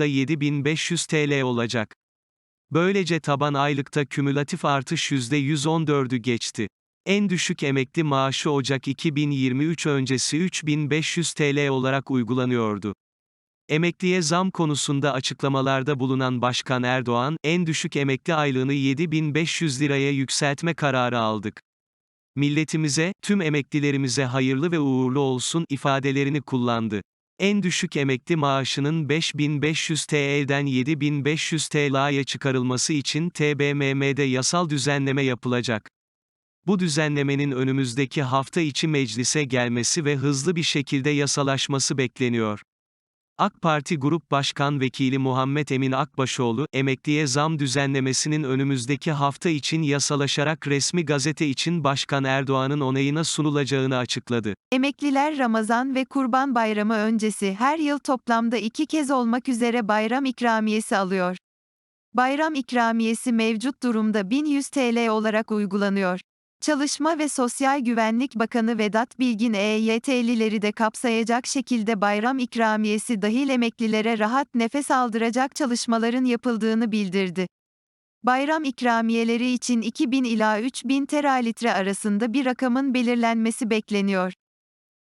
aylıkta 7500 TL olacak. Böylece taban aylıkta kümülatif artış %114'ü geçti. En düşük emekli maaşı Ocak 2023 öncesi 3500 TL olarak uygulanıyordu. Emekliye zam konusunda açıklamalarda bulunan Başkan Erdoğan, en düşük emekli aylığını 7500 liraya yükseltme kararı aldık. Milletimize, tüm emeklilerimize hayırlı ve uğurlu olsun ifadelerini kullandı. En düşük emekli maaşının 5500 TL'den 7500 TL'ye çıkarılması için TBMM'de yasal düzenleme yapılacak. Bu düzenlemenin önümüzdeki hafta içi meclise gelmesi ve hızlı bir şekilde yasalaşması bekleniyor. AK Parti Grup Başkan Vekili Muhammed Emin Akbaşoğlu, emekliye zam düzenlemesinin önümüzdeki hafta için yasalaşarak resmi gazete için Başkan Erdoğan'ın onayına sunulacağını açıkladı. Emekliler Ramazan ve Kurban Bayramı öncesi her yıl toplamda iki kez olmak üzere bayram ikramiyesi alıyor. Bayram ikramiyesi mevcut durumda 1100 TL olarak uygulanıyor. Çalışma ve Sosyal Güvenlik Bakanı Vedat Bilgin EYT'lileri de kapsayacak şekilde bayram ikramiyesi dahil emeklilere rahat nefes aldıracak çalışmaların yapıldığını bildirdi. Bayram ikramiyeleri için 2000 ila 3000 teralitre arasında bir rakamın belirlenmesi bekleniyor.